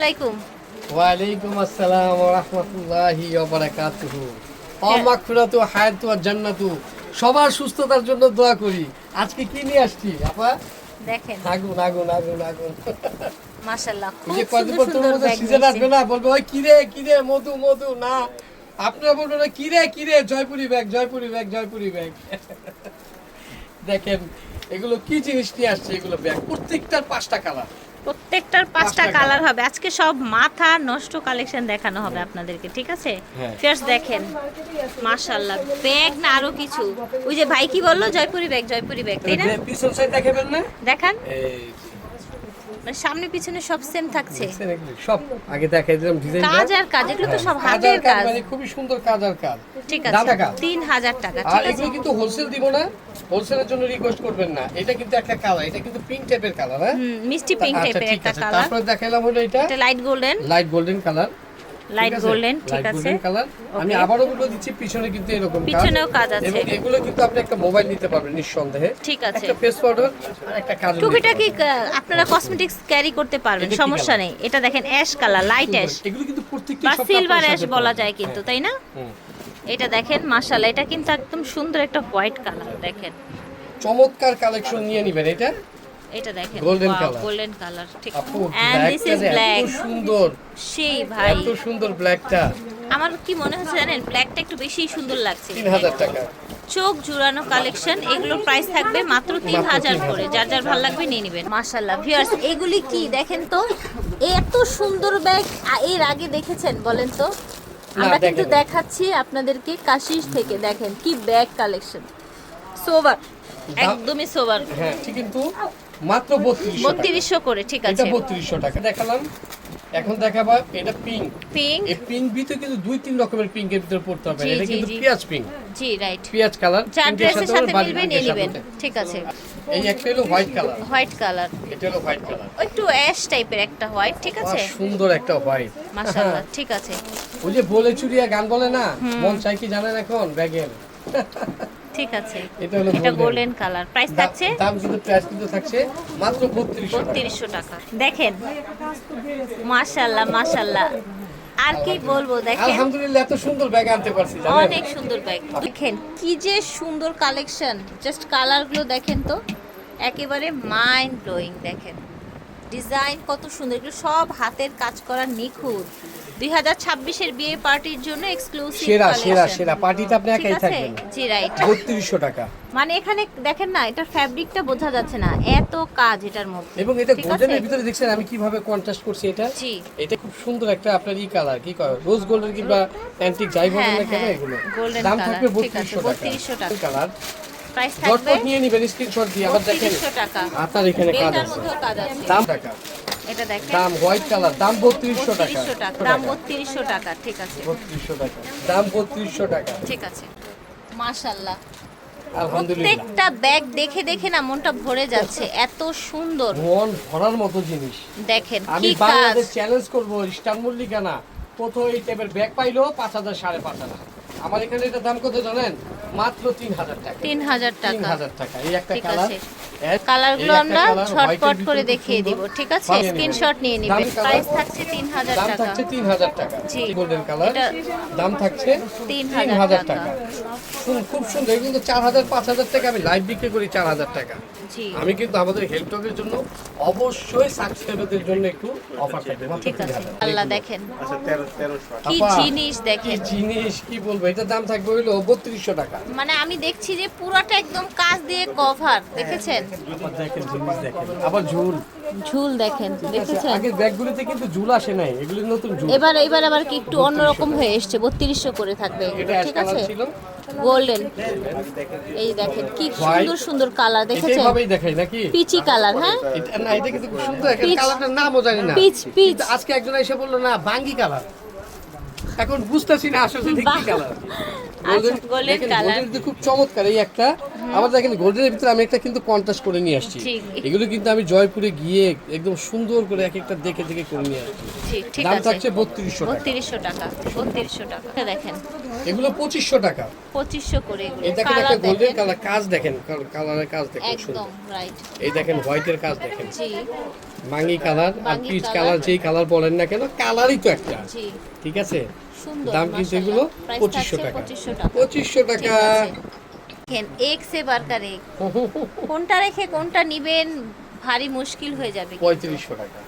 আলাইকুম। ওয়ালাইকুম আসসালাম ওয়া রাহমাতুল্লাহি ওয়া বারাকাতুহু। হ্যাঁ। মাগফিরাতু হায়াতু ওয়া জান্নাতু সবার সুস্থতার জন্য দোয়া করি। আজকে কি নিয়ে আসছি? আপা? দেখেন। আগুন আগুন আগুন আগুন। মাশাআল্লাহ খুব সুন্দর সুন্দর সিজন আসবে না? বলবে ওই কিরে কিরে মধু মধু না। আপনারা বলবেন ওই কিরে কিরে Jaipuri bag Jaipuri bag Jaipuri bag দেখেন এগুলো কি জিনিস নিয়ে আসছে? এগুলো ব্যাগ প্রত্যেকটার পাঁচটা কালার প্রত্যেকটার পাঁচটা কালার হবে। আজকে সব মাথা নষ্ট কালেকশন দেখানো হবে আপনাদেরকে ঠিক আছে? হ্যাঁ। ফার্স্ট দেখেন মাশাআল্লাহ ব্যাগ না আরও কিছু? ওই যে ভাই কি বলল? জয়পুরি ব্যাগ জয়পুরি ব্যাগ তাই না? পিছন সাইড দেখাবেন না? দেখান। সামনে পিছনে সব সেম থাকছে। সব আগে দেখাই দিলাম ডিজাইন কাজ আর কাজ এগুলো তো সব হাতের কাজ মানে খুবই সুন্দর কাজ আর কাজ। ঠিক আছে টাকা? তিন হাজার টাকা ঠিক আছে। কিন্তু হোলসেল দিব না। হোলসেলের জন্য রিকোয়েস্ট করবেন না। এটা কিন্তু একটা কালার এটা কিন্তু পিঙ্ক টাইপের কালার হ্যাঁ? মিষ্টি পিঙ্ক আচ্ছা, টাইপের একটা কালার তারপর দেখাইলাম হলো এটা। এটা light golden light golden colour light golden ঠিক আছে? আমি. আবারও বলে দিচ্ছি পিছনে কিন্তু এরকম পিছনেও কাজ আছে। এবং এগুলো কিন্তু আপনি একটা মোবাইল নিতে পারবেন নিঃসন্দেহে। ঠিক আছে। একটা ফেস পাউডার আর একটা কাজ টুকিটাকি আহ, আপনারা কসমেটিক্স ক্যারি করতে পারবেন সমস্যা নেই। এটা দেখেন অ্যাশ কালার লাইট অ্যাশ এগুলো কিন্তু প্রত্যেকটা বা সব সিলভার অ্যাশ বলা যায় কিন্তু হ্যাঁ। তাই না? এটা দেখেন মাশাআল্লাহ এটা কিন্তু একদম সুন্দর একটা হোয়াইট কালার দেখেন। চমৎকার কালেকশন নিয়ে নিবেন এটা। এটা দেখেন Golden colour। গোল্ডেন কালার ঠিক। এন্ড দিস ইজ ব্ল্যাক সুন্দর। সেই ভাই। এত সুন্দর ব্ল্যাকটা আমার কি মনে হচ্ছে জানেন ব্ল্যাকটা একটু বেশি সুন্দর লাগছে। তিন হাজার টাকা। চোখ জুড়ানো কালেকশন এগুলোর প্রাইস থাকবে মাত্র তিন হাজার 3,000 করে। যার যার ভালো লাগবে নিয়ে নেবেন। মাশাল্লাহ ভিউয়ার্স এগুলি কি দেখেন তো? এত সুন্দর ব্যাগ এর আগে দেখেছেন বলেন তো? আমরা কিন্তু দেখাচ্ছি আপনাদেরকে কাশিস থেকে। দেখেন কি ব্যাগ কালেকশন সোবার একদমই সোবার হ্যাঁ কিন্তু। মাত্র বত্রিশশো বত্রিশশো করে ঠিক এটা আছে। বত্রিশশো টাকা। দেখালাম। এখন দেখাবা এটা পিঙ্ক পিঙ্ক এই পিঙ্ক ভিতরে কিন্তু দুই তিন রকমের পিঙ্কের ভিতরে পড়তে হবে। এটা কিন্তু। পেঁয়াজ পিঙ্ক জি রাইট পেঁয়াজ কালার যার ড্রেসের সাথে মিলবে নিয়ে নেবেন। ঠিক আছে। এই একটা হলো হোয়াইট কালার হোয়াইট কালার এটা হলো হোয়াইট কালার একটু অ্যাশ টাইপের একটা হোয়াইট ঠিক আছে? সুন্দর একটা হোয়াইট মাশাআল্লাহ ঠিক আছে। ওই যে বলে চুরিয়া গান বলে না? মন চাই কি জানেন এখন? ব্যাগের। ঠিক আছে। এটা গোল্ডেন কালার প্রাইস থাকছে? দাম কিন্তু প্রাইস কিন্তু থাকছে মাত্র বত্রিশশো বত্রিশশো টাকা। দেখেন। মাশাল্লাহ মাশাল্লাহ আর কি বলব দেখেন। আলহামদুলিল্লাহ এত সুন্দর ব্যাগ আনতে পারছি অনেক সুন্দর ব্যাগ দেখেন কি যে সুন্দর কালেকশন জাস্ট কালারগুলো দেখেন তো। একেবারে মাইন্ড ব্লোয়িং দেখেন। ডিজাইন কত সুন্দর। এগুলো সব হাতের কাজ করা নিখুঁত। দুই হাজার ছাব্বিশের বিয়ে পার্টির জন্য এক্সক্লুসিভ সেরা সেরা সেরা। পার্টিতে আপনি একাই থাকবেন। জি রাইট বত্রিশশো টাকা। মানে এখানে দেখেন না এটার ফ্যাব্রিকটা বোঝা যাচ্ছে না এত কাজ এটার মধ্যে। এবং এটা গোল্ডেনের ভিতরে দেখছেন আমি কীভাবে কন্ট্রাস্ট করছি এটা? জি। এটা খুব সুন্দর একটা আপনার ই কালার কি কয় রোজ গোল্ডের কিংবা অ্যান্টিক যাই বলেন হ্যাঁ, না কেন হ্যাঁ, এগুলো। দাম থাকবে ঠিক আছে, বত্রিশশো 3200 টাকা। কালার প্রাইস থাকবে নিয়ে নিবেন স্ক্রিনশট দিয়ে আবার দেখেন। বত্রিশশো টাকা। আপনার এখানে আছে। মধ্যেও কাজ আছে। দাম টাকা এটা দেখেন। দাম হোয়াইট কালার দাম বত্রিশশো টাকা। বত্রিশশো টাকা দাম বত্রিশশো টাকা ঠিক আছে। বত্রিশশো টাকা দাম বত্রিশশো টাকা। ঠিক আছে। আলহামদুলিল্লাহ। প্রত্যেকটা ব্যাগ দেখে দেখে না মনটা ভরে যাচ্ছে এত সুন্দর। মন ভরার মতো জিনিস। দেখেন আমি বাংলাদেশ চ্যালেঞ্জ করব স্টার মল্লিকা না কোথাও এই টাইপের ব্যাগ পাইলো পাঁচ হাজার সাড়ে পাঁচ হাজার। আমার এখানে এটা দাম কত জানেন? মাত্র তিন হাজার টাকা। তিন হাজার তিন টাকা। হাজার টাকা। এই একটা কালার কালারগুলো আমরা ঝটপট করে দেখিয়ে দিব ঠিক আছে? স্ক্রিনশট নিয়ে নেবেন। প্রাইস থাকছে তিন হাজার দাম টাকা। থাকছে তিন হাজার টাকা। জি। গোল্ডেন কালার দাম থাকছে তিন তিন হাজার হাজার টাকা। টাকা। শুন- খুব সুন্দর। কিন্তু চার হাজার পাঁচ হাজার টাকা আমি লাইভ বিক্রি করি চার হাজার টাকা। জি। আমি কিন্তু আমাদের হেলটকের জন্য অবশ্যই সাবস্ক্রাইবারদের জন্য একটু অফার থাকবে। ঠিক আছে। আল্লাহ দেখেন। কি আপা, জিনিস কি দেখেন জিনিস কি বলব? এটার দাম থাকবে হইল বত্রিশশো টাকা। মানে আমি দেখছি যে পুরোটা একদম কাজ দিয়ে কভার দেখেছেন? আবার দেখেন জিনিস দেখেন। আবার ঝুল। ঝুল দেখেন দেখেছেন? আগের ব্যাগগুলিতে কিন্তু ঝুল আসে নাই এগুলি নতুন ঝুল। এবার এবার আবার কি একটু অন্যরকম হয়ে এসছে বত্রিশশো করে থাকবে ঠিক আছে? গোল্ডেন এই দেখেন কি সুন্দর সুন্দর কালার দেখেছেন? এইভাবেই দেখাই নাকি? পিচি কালার হ্যাঁ? এটা না এটা কিন্তু খুব সুন্দর একটা Peach. কালারটার নামও জানি না। পিচ পিচ আজকে একজন এসে বলল না বাঙ্গি কালার এখন বুঝতেছি না আসলে কি কালার। খুব চমৎকার এই একটা আবার দেখেন গোল্ডেনের ভিতরে আমি একটা কিন্তু কন্ট্রাস্ট করে নিয়ে আসছি। এগুলো কিন্তু আমি জয়পুরে গিয়ে একদম সুন্দর করে এক একটা দেখে দেখে করে নিয়ে আসছি। দাম থাকছে বত্রিশশো টাকা। বত্রিশশো টাকা বত্রিশশো টাকা দেখেন। এগুলো পঁচিশশো টাকা। পঁচিশশো করে এই দেখেন একটা গোল্ডেন কালার কাজ দেখেন কালারের কাজ দেখেন একদম সুন্দর। রাইট এই দেখেন হোয়াইটের কাজ দেখেন। জি। মাঙ্গি কালার আর পিচ কালার যেই কালার বলেন না কেন কালারই তো একটা। ঠিক আছে? দাম কিন্তু এগুলো পঁচিশশো টাকা। পঁচিশশো টাকা। দেখেন এক সে বারকার এক কোনটা রেখে কোনটা নিবেন ভারী মুশকিল হয়ে যাবে পঁয়ত্রিশশো টাকা।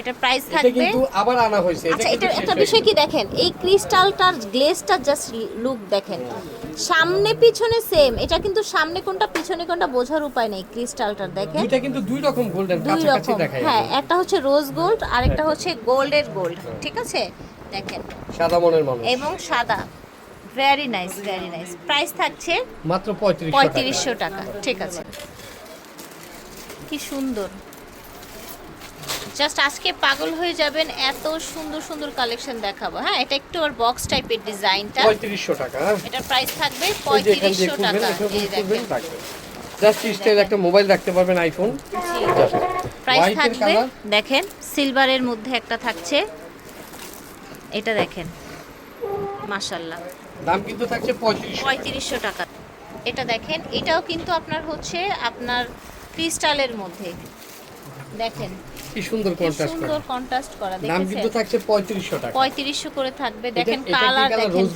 এটা প্রাইস এটা থাকবে। কিন্তু আবার আনা হয়েছে আচ্ছা এটা একটা বিষয় কি দেখেন এই ক্রিস্টালটার গ্লেজটা জাস্ট লুক দেখেন। সামনে পিছনে সেম এটা কিন্তু সামনে কোনটা পিছনে কোনটা বোঝার উপায় নেই ক্রিস্টালটার দেখেন। দুইটা কিন্তু দুই রকম গোল্ডেন দুই রকম হ্যাঁ একটা হচ্ছে রোজ গোল্ড আর একটা হচ্ছে গোল্ডের গোল্ড ঠিক আছে? দেখেন। সাদা মনের মানুষ। এবং সাদা। Very nice very nice price থাকছে মাত্র পঁয়ত্রিশশো টাকা। ঠিক আছে। কি সুন্দর। জাস্ট আজকে পাগল হয়ে যাবেন এত সুন্দর সুন্দর কালেকশন দেখাবো। হ্যাঁ এটা একটু আর বক্স টাইপের ডিজাইনটা পঁয়ত্রিশশো টাকা। এটার প্রাইস থাকবে ওই যে এখান দিয়ে পঁয়ত্রিশশো খুলবেন টাকা। এখানে এই দেখেন। জাস্ট স্টাইল একটা মোবাইল রাখতে পারবেন আইফোন প্রাইস থাকবে দেখেন সিলভারের মধ্যে একটা থাকছে। এটা দেখেন। মাশাল্লাহ দাম কিন্তু থাকছে পঁয়ত্রিশশো টাকা। এটা দেখেন এটাও কিন্তু আপনার হচ্ছে আপনার ক্রিস্টালের মধ্যে। দেখেন কি সুন্দর কন্ট্রাস্ট সুন্দর কন্ট্রাস্ট করা দাম কিন্তু থাকছে পঁয়ত্রিশশো টাকা। পঁয়ত্রিশশো করে থাকবে। দেখেন কালার? দেখেন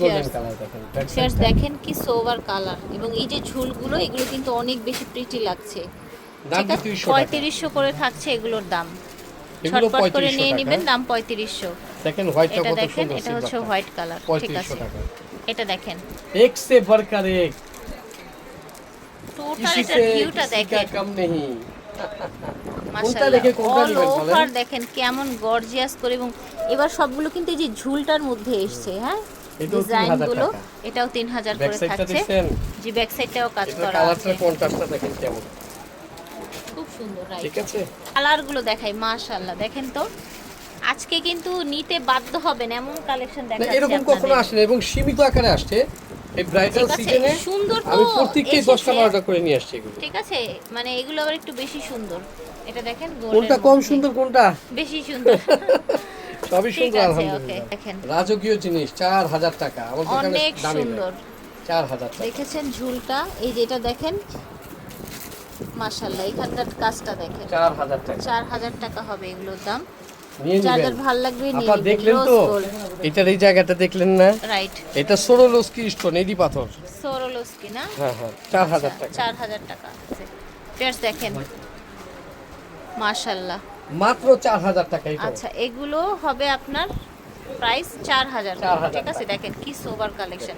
ফেয়ার্স দেখেন। কি সোভার কালার এবং এই যে ঝুলগুলো এগুলো কিন্তু অনেক বেশি প্রিটি লাগছে। দাম ঠিক আছে? পঁয়ত্রিশশো টাকা। পঁয়ত্রিশশো করে থাকছে এগুলোর দাম। ছটপট করে নিয়ে নেবেন দাম পঁয়ত্রিশশো। দেখেন হোয়াইটটা এটা কত সুন্দর এটা হচ্ছে হোয়াইট কালার ঠিক আছে। টাকা। এটা দেখেন। এক সে বড়কার এক টোটাল এটা ভিউটা দেখেন। কম নেই। কোনটা দেখে কোনটা নেবেন বলেন? দেখেন কেমন গর্জিয়াস করে এবং এবার সবগুলো কিন্তু এই যে ঝুলটার মধ্যে এসছে হ্যাঁ? ডিজাইনগুলো এটাও 3000 করে থাকছে। জি ব্যাক সাইডটাও কাজ করা আছে। কালারটা কন্ট্রাস্টটা দেখেন কেমন। খুব সুন্দর রাইট ঠিক আছে? কালারগুলো দেখাই মাশাআল্লাহ। দেখেন তো? আজকে কিন্তু নিতে বাধ্য হবেন এমন কালেকশন না দেখাচ্ছি এরকম কখনো আসে না এবং সীমিত আকারে আসছে। এই ব্রাইডাল সিজনে সুন্দর তো আমি প্রত্যেকটি এসেছে। দশটা করে নিয়ে আসছি এগুলো। ঠিক আছে মানে এগুলো আবার একটু বেশি সুন্দর। এটা দেখেন কোনটা কম সুন্দর কোনটা? বেশি সুন্দর। সবই সুন্দর আলহামদুলিল্লাহ। দেখেন। রাজকীয় জিনিস চার হাজার টাকা। আমার দোকানে অনেক দামি সুন্দর। চার হাজার টাকা। দেখেছেন ঝুলটা? এই যেটা দেখেন। মাশাল্লাহ এখানকার কাজটা দেখেন। চার হাজার টাকা। চার হাজার টাকা হবে এগুলোর দাম। নিয়ে নেবেন। ভালো লাগবে আপা দেখলেন তো? এটার এই জায়গাটা দেখলেন না? রাইট। এটা সোরোলস্কি স্টোন এডি পাথর। সোরোলস্কি না? হ্যাঁ হ্যাঁ আচ্ছা, টাকা। টাকা দেখেন। মাত্র টাকা এটা। আচ্ছা এগুলো হবে আপনার প্রাইস চার হাজার 4,000 ঠিক আছে দেখেন কি সোবার কালেকশন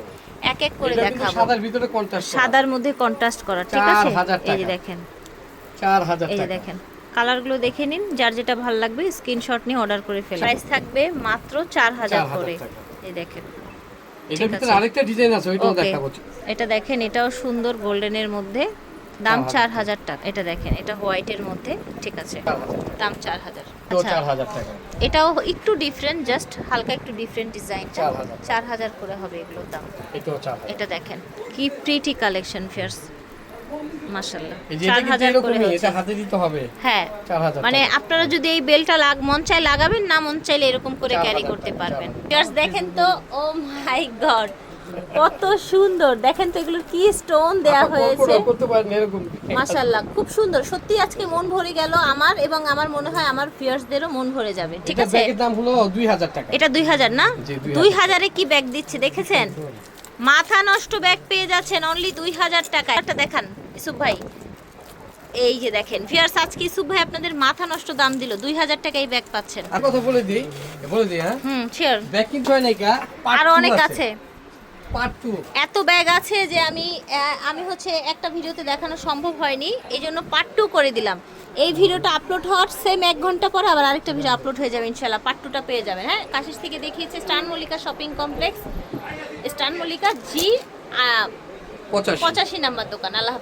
এক এক করে দেখাবো। সাদার ভিতরে কন্ট্রাস্ট সাদার মধ্যে কন্ট্রাস্ট করা। ঠিক আছে? এই দেখেন। চার হাজার এই দেখেন। কালারগুলো দেখে নিন যার যেটা ভালো লাগবে স্ক্রিনশট নিয়ে অর্ডার করে ফেলুন। প্রাইস থাকবে মাত্র চার হাজার 4,000 করে। টাকা। এই দেখেন। এটার ভিতরে আরেকটা ডিজাইন আছে ওইটাও. দেখাবো। এটা দেখেন এটাও সুন্দর গোল্ডেনের মধ্যে। দাম 4,000 চার হাজার টাকা। এটা দেখেন এটা হোয়াইটের মধ্যে। ঠিক আছে। দাম চার হাজার। তো আচ্ছা। এটাও একটু ডিফারেন্ট জাস্ট হালকা একটু ডিফারেন্ট ডিজাইন 4,000 চার হাজার। করে হবে এগুলোর দাম। এটা দেখেন কি প্রিটি কালেকশন ফেয়ার্স মাশাল্লাহ চার হাজার করে এটা হাতে দিতে হবে। হ্যাঁ মানে আপনারা যদি এই বেলটা লাগ মন চাই লাগাবেন না মন চাইলে এরকম করে ক্যারি করতে পারবেন। দেখেন তো ও মাই গড কত সুন্দর। দেখেন তো এগুলো কি স্টোন দেয়া হয়েছে। খুব সুন্দর। সত্যি আজকে মন ভরে গেল আমার এবং আমার মনে হয় আমার ফিয়ার্সদেরও মন ভরে যাবে। ঠিক আছে? দাম হলো টাকা। এটা দুই হাজার না? 2000 দুই হাজারে কি ব্যাগ দিচ্ছে দেখেছেন? মাথা নষ্ট ব্যাগ পেয়ে যাচ্ছেন অনলি দুই হাজার টাকা একটা দেখান। ইসুফ ভাই এই যে দেখেন ফিয়ার্স আজকে ইসুফ ভাই আপনাদের মাথা নষ্ট দাম দিল দুই হাজার টাকা এই ব্যাগ পাচ্ছেন। আর কথা বলে দিই বলে দিই হ্যাঁ? হুম শিওর ব্যাগ কিন্তু হয় নাকি আরও অনেক আছে। এত ব্যাগ আছে যে আমি আমি হচ্ছে একটা ভিডিওতে দেখানো সম্ভব হয়নি এই জন্য পার্ট টু করে দিলাম। এই ভিডিওটা আপলোড হওয়ার সেম এক ঘণ্টা পরে আবার আরেকটা ভিডিও আপলোড হয়ে যাবে ইনশাল্লাহ পার্ট টুটা পেয়ে যাবেন হ্যাঁ? কাশিস থেকে দেখিয়েছে স্টান মল্লিকা শপিং কমপ্লেক্স স্টান মল্লিকা জি পঁচাশি। নাম্বার দোকান। আল্লাহ।